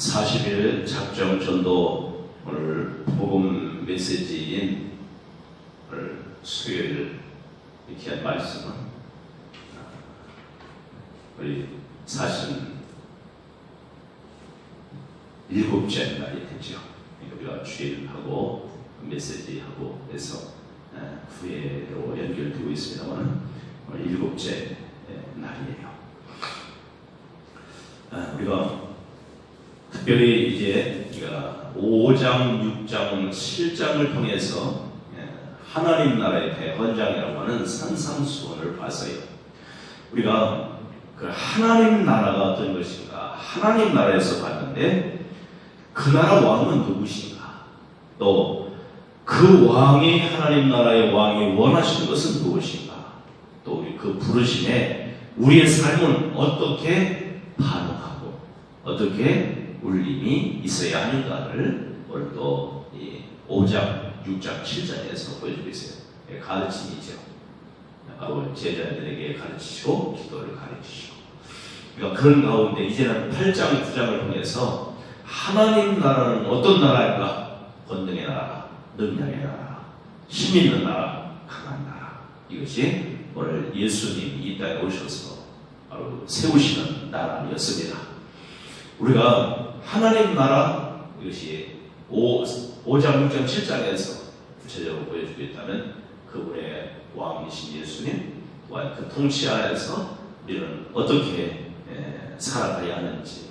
40일 작정 전도 오늘 복음 메시지인 오늘 수요일 이렇게 한 말씀은 우리 사실 일곱째 날이 되죠. 우리가 주일하고 메시지하고 해서 후회로 연결되고 있습니다만 오늘 일곱째 날이에요. 아, 우리가 특별히 이제 우리가 5장, 6장, 7장을 통해서 예, 하나님 나라의 대헌장이라고 하는 산상수원을 봐서요. 우리가 그 하나님 나라가 어떤 것인가, 하나님 나라에서 봤는데 그 나라 왕은 누구신가, 또 그 왕이 하나님 나라의 왕이 원하시는 것은 무엇인가, 또 그 부르심에 우리의 삶은 어떻게 반응하고 어떻게 울림이 있어야 하는가를 오늘 또 5장, 6장, 7장에서 보여주고 있어요. 예, 가르침이죠. 바로 제자들에게 가르치시고 기도를 가르치시고 그러니까 그런 가운데 이제는 8장, 9장을 통해서 하나님 나라는 어떤 나라인가? 권능의 나라, 능력의 나라, 힘 있는 나라, 강한 나라 이것이 오늘 예수님이 이 땅에 오셔서 바로 세우시는 나라였습니다. 우리가 하나님 나라 이것이 5, 5장, 6장, 7장에서 구체적으로 보여주고 있다면 그분의 왕이신 예수님 또한 그 통치 하에서 우리는 어떻게 에, 살아가야 하는지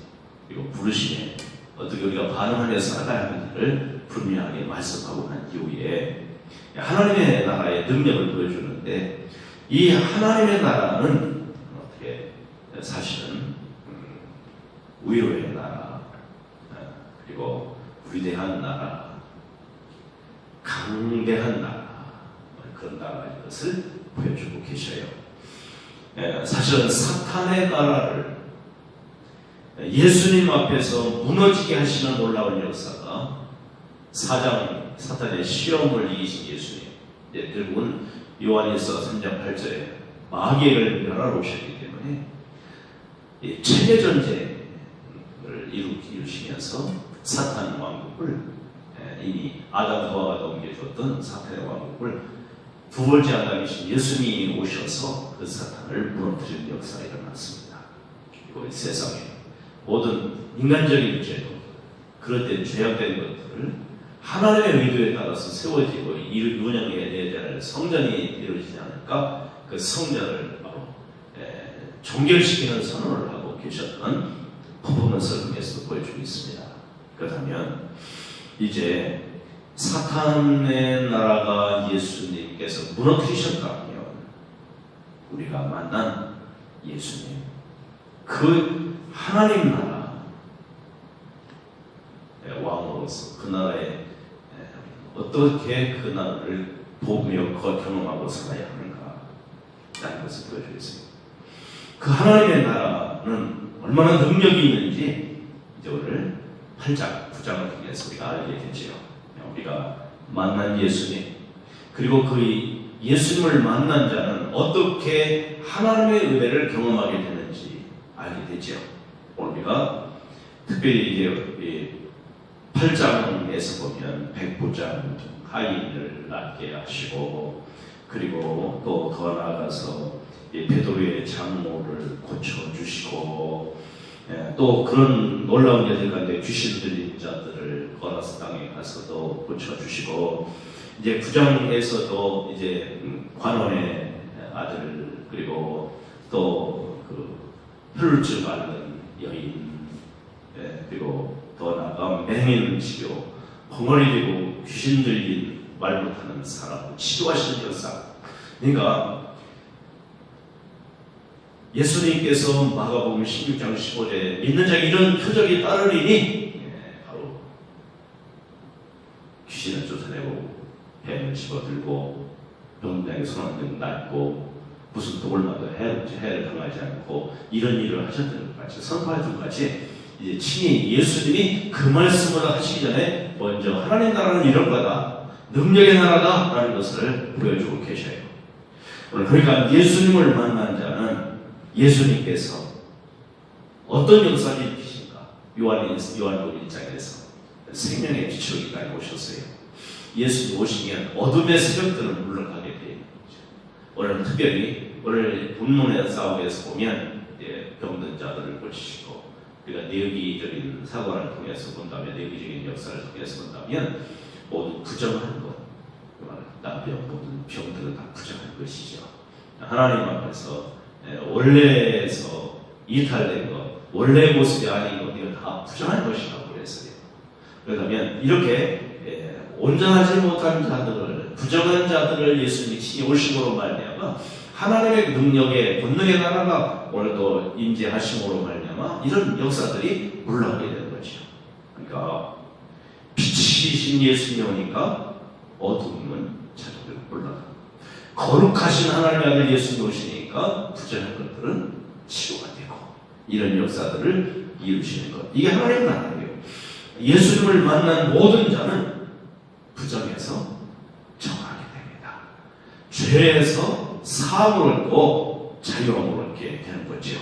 그리고 부르심에 어떻게 우리가 반응하며 살아가야 하는지를 분명하게 말씀하고 난 이후에 하나님의 나라의 능력을 보여주는데 이 하나님의 나라는 어떻게 사실은 음, 위로의 나라 어, 그리고 위대한 나라 강대한 나라 그런 나라인 것을 보여주고 계셔요. 예, 사실은 사탄의 나라를 예수님 앞에서 무너지게 하시는 놀라운 역사가 사장 사탄의 시험을 이기신 예수님 예, 결국은 요한일서 3장 8절에 마귀를 멸하러 오셨기 때문에 이 체계 전쟁 을 이루, 이루시면서 사탄 왕국을 예, 이미 아담 하와가 넘겨줬던 사탄의 왕국을 두 번째 아담이신 예수님이 오셔서 그 사탄을 무너뜨리는 역사가 일어났습니다. 그리고 이 세상에 모든 인간적인 죄도 그럴 때 죄악된 것들을 하나님의 의도에 따라서 세워지고 이를 운영해야 되는 성전이 이루어지지 않을까 그 성전을 바로 에, 종결시키는 선언을 하고 계셨던 퍼포먼스를 통해서 보여주고 있습니다. 그렇다면 이제 사탄의 나라가 예수님께서 무너뜨리셨다면 우리가 만난 예수님 그 하나님 나라 왕으로서 그 나라에 어떻게 그 나라를 보며 경험하고 살아야 하는가 라는 것을 보여주겠습니다. 그 하나님의 나라는 얼마나 능력이 있는지 이제 오늘 8장, 9장을 통해서 우리가 알게 되지요. 우리가 만난 예수님 그리고 그 예수님을 만난 자는 어떻게 하나님의 은혜를 경험하게 되는지 알게 되죠. 오늘 우리가 특별히 이제 8장에서 보면 백부장 하인을 낳게 하시고 그리고 또 더 나아가서 베드로의 장모를 고쳐 주시고 예, 또 그런 놀라운 일들 가운데 귀신 들린 자들을 거라스 땅에 가서도 고쳐 주시고 이제 구장에서도 이제 관원의 아들 그리고 또그 혈줄 앓는 여인 예, 그리고 더 나아가 맹인 치료 벙어리 되고 귀신 들린 말 못하는 사람 치료하시는 역사 그러니까 예수님께서 마가복음 16장 15절에 믿는 자 이런 표적이 따르리니 예, 바로 귀신을 쫓아내고 뱀을 집어들고 병장에 손안대고 낫고 무슨 독을 맞아 해를, 해를 당하지 않고 이런 일을 하셨던 것 같이 선포했던 것 같이 이제 친히 예수님이 그 말씀을 하시기 전에 먼저 하나님 나라는 이런 거다 능력의 나라다라는 것을 보여주고 계셔요. 그러니까 예수님을 만난 자는 예수님께서 어떤 역사를 일으키신가 요한 요한복음 1장에서 생명의 땅에 오셨어요. 예수님 오시면 어둠의 세력들은 물러가게 돼요. 오늘 특별히 오늘 본문의 싸움에서 보면 예, 병든 자들을 고치시고 우리가 내기적인 사관을 통해서 본다면 내기적인 역사를 통해서 본다면 모두 부정한 것, 나병 모든 병들은 다 부정한 것이죠. 하나님 앞에서 예, 원래에서 이탈된 것, 원래 모습이 아닌 것 이건 다 부정한 것이라고 그랬어요. 그러면 이렇게 예, 온전하지 못한 자들을 부정한 자들을 예수님이 친히 오심으로 말미암아 하나님의 능력에 본능의 나라가 오늘도 임재하심으로 말미암아 이런 역사들이 물러가게 되는 거죠. 그러니까 빛이신 예수님이 오니까 어둠은 자기들 물러가. 거룩하신 하나님의 아들 예수님이 오시니까 부정한 것들은 치유가 되고 이런 역사들을 이루시는 것. 이게 하나님의 나라예요. 예수님을 만난 모든 자는 부정에서 정하게 됩니다. 죄에서 사함을 얻고 자유함을 얻게 되는 거죠.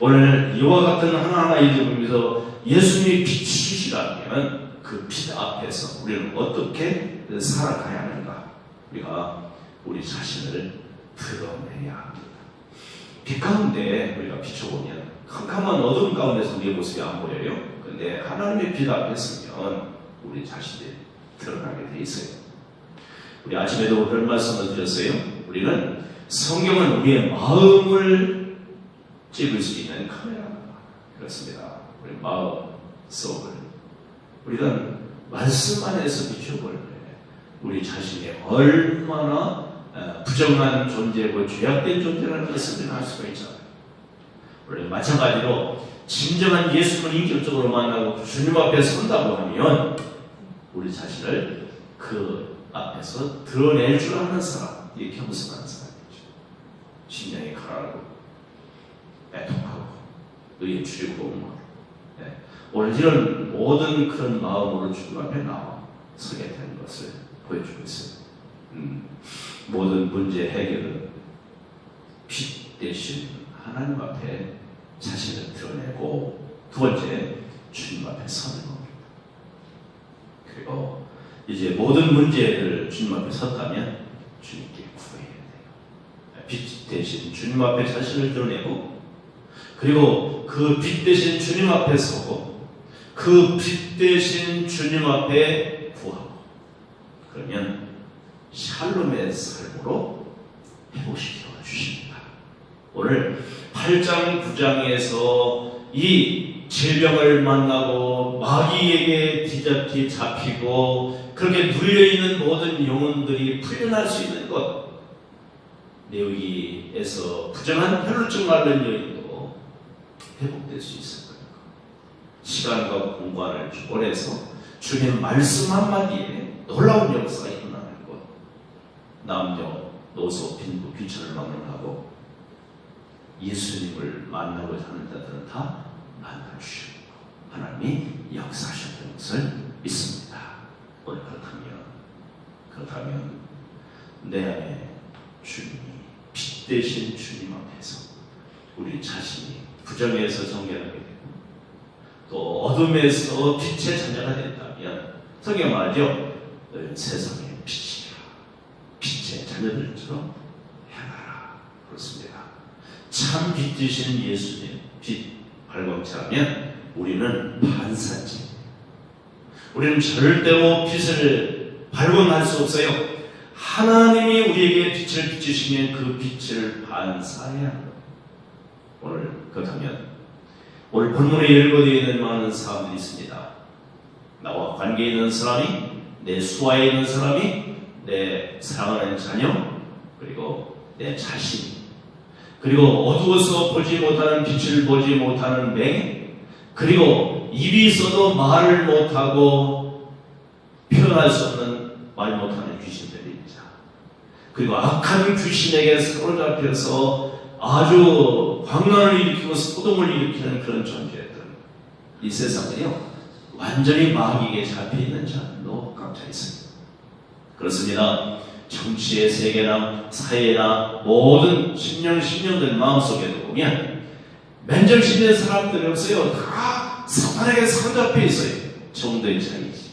오늘 이와 같은 하나하나의 이름에서 예수님이 빛이시라면 그 빛 앞에서 우리는 어떻게 살아가야 하는가? 우리가 우리 자신을 드러내야 합니다. 빛 가운데 우리가 비춰보면 캄캄한 어둠 가운데서 우리의 모습이 안 보여요. 근데 하나님의 빛 앞에 서면 우리 자신이 드러나게 돼 있어요. 우리 아침에도 그런 말씀을 드렸어요. 우리는 성경은 우리의 마음을 찍을 수 있는 카메라 그렇습니다. 우리 마음 속을 우리는 말씀 안에서 비춰볼 때 우리 자신이 얼마나 어, 부정한 존재고 죄악된 존재라는 것을 알 수가 있잖아요. 원래 마찬가지로 진정한 예수님을 인격적으로 만나고 주님 앞에 선다고 하면 우리 자신을 그 앞에서 드러낼 줄 아는 사람, 이게 겸손한 사람이죠. 심령이 가라고, 애통하고, 의에 주리고, 네. 오늘 이런 모든 그런 마음으로 주님 앞에 나와 서게 되는 것을 보여주고 있어요. 음, 모든 문제 해결은 빛 대신 하나님 앞에 자신을 드러내고 두 번째 주님 앞에 서는 겁니다. 그리고 이제 모든 문제를 주님 앞에 섰다면 주님께 구해야 돼요. 빛 대신 주님 앞에 자신을 드러내고 그리고 그 빛 대신 주님 앞에 서고 그 빛 대신 주님 앞에 구하고 그러면 샬롬의 삶으로 회복시켜 주십니다. 오늘 8장 9장에서 이 질병을 만나고 마귀에게 뒤잡히 잡히고 그렇게 눌려있는 모든 영혼들이 풀려날 수 있는 것 내우기에서 부정한 혈루증 앓는 여인도 회복될 수 있을 겁니다. 시간과 공간을 초월해서 주님의 말씀 한마디에 놀라운 것 남녀, 노소, 빈부, 귀천을 막론하고 예수님을 만나고자 하는 자들은 다 만나주시고 하나님이 역사하셨다는 것을 믿습니다. 오늘 그렇다면 그렇다면 내 안에 주님이 빛 대신 주님 앞에서 우리 자신이 부정에서 정결하게 되고 또 어둠에서 빛의 자녀가 된다면 성경 빛이야. 빛의 자녀들처럼 행하라. 그렇습니다. 참 빛이신 예수님 빛 발광체라면 우리는 반사지. 우리는 절대로 빛을 발광할 수 없어요. 하나님이 우리에게 빛을 비추시면 그 빛을 반사해야 합니다. 오늘 그렇다면 오늘 본문에 열거되어 있는 많은 사람들이 있습니다. 나와 관계 있는 사람이, 내 수하에 있는 사람이, 내 사랑하는 자녀, 그리고 내 자신, 그리고 어두워서 보지 못하는 빛을 보지 못하는 맹, 그리고 입이 있어도 말을 못하고 표현할 수 없는 말 못하는 귀신들입니다. 그리고 악한 귀신에게 사로잡혀서 아주 광란을 일으키고 소동을 일으키는 그런 존재들. 이 세상은요, 완전히 마귀에게 잡혀 있는 자로 꽉차 있습니다. 그렇습니다. 정치의 세계나 사회나 모든 신령 신령들 마음속에도 보면 맨정신된 사람들이 없어요. 다다 사탄에게 사로잡혀 있어요. 정도의 차이지.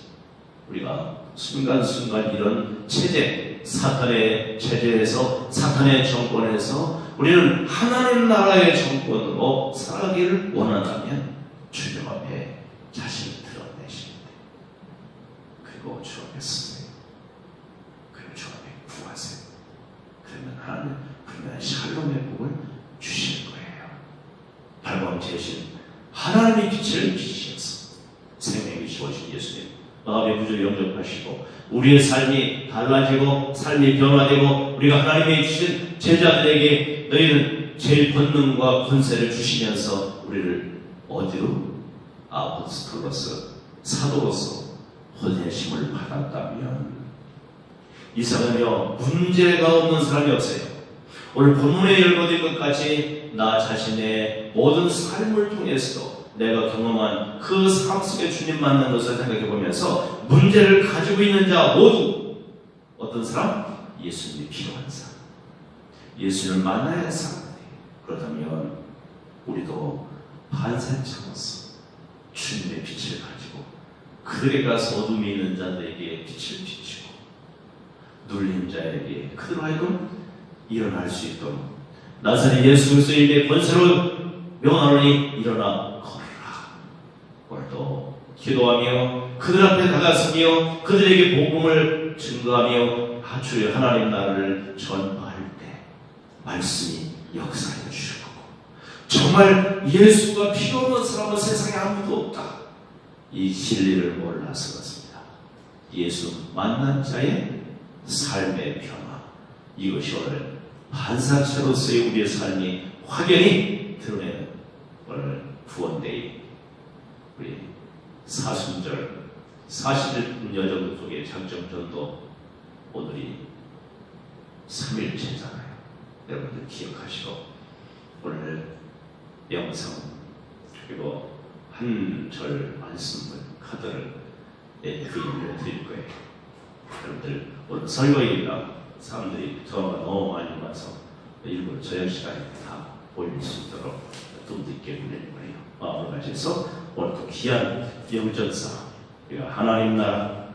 우리가 순간순간 이런 체제, 사탄의 체제에서, 사탄의 정권에서 우리는 하나님 나라의 정권으로 살아가기를 원한다면 주님 앞에 자신을 드러내시면 돼. 그리고 주 앞에 서세요. 그리고 주 앞에 구하세요. 그러면 하나님 분명히 샬롬의 복을 주실 거예요. 발광 제신 빛을 비치셔서 생명이 주어진 예수님 마음의 구조를 영접하시고 우리의 삶이 달라지고 삶이 변화되고 우리가 하나님의 주신 제자들에게 너희는 제일 권능과 권세를 주시면서 우리를 어디로 아포스톨로서 사도로서 혼내심을 받았다면 이상하며 문제가 없는 사람이 없어요. 오늘 본문에 열거된 것까지 나 자신의 모든 삶을 통해서도 내가 경험한 그 삶 속에 주님 만난 것을 생각해 보면서 문제를 가지고 있는 자 모두 어떤 사람? 예수님이 필요한 사람. 예수를 만나야 할 사람. 그렇다면 우리도 반사처로서 주님의 빛을 가지고 그들에 가서 어둠이 있는 자들에게 빛을 비추고 눌린 자에게 그들로 하여금 일어날 수 있도록 나사렛 예수 그리스도의 권세로 명하노니 일어나 걸어라. 오늘도 기도하며 그들 앞에 다가서며 그들에게 복음을 증거하며 아주 하나님 나라를 전파할 때 말씀이 역사해 주실 거고 정말 예수가 필요 없는 사람은 세상에 아무도 없다. 이 진리를 몰라서 그렇습니다. 예수 만난 자의 삶의 변화 이것이 오늘 반사체로서의 우리의 삶이 확연히 드러내는 오늘 구원데이 우리 사순절 40일 여정 속의 장정전도 오늘이 3일째잖아요. 여러분들 기억하시고 오늘 영상 그리고 한 절 말씀을 카드를 예, 그 의미를 드릴 거예요. 여러분들 오늘 설거지가 사람들이 전화가 너무 많이 와서 일부러 저녁 시간에 다 올릴 수 있도록 좀 늦게 올리는 거예요. 마음을 가져서 오늘 또 귀한 영전사 하나님 나라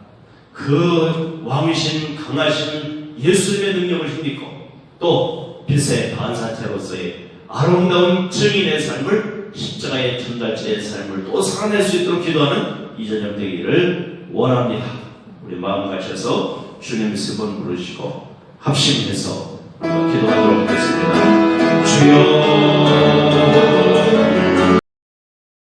그 왕이신 강하신 예수님의 능력을 힘입고 또 빛의 반사체로서의 아름다운 증인의 삶을 십자가의 전달자의 삶을 또 살아낼 수 있도록 기도하는 이 저녁 되기를 원합니다. 우리 마음 가셔서 주님 세 번 부르시고 합심해서 기도하도록 하겠습니다. 주여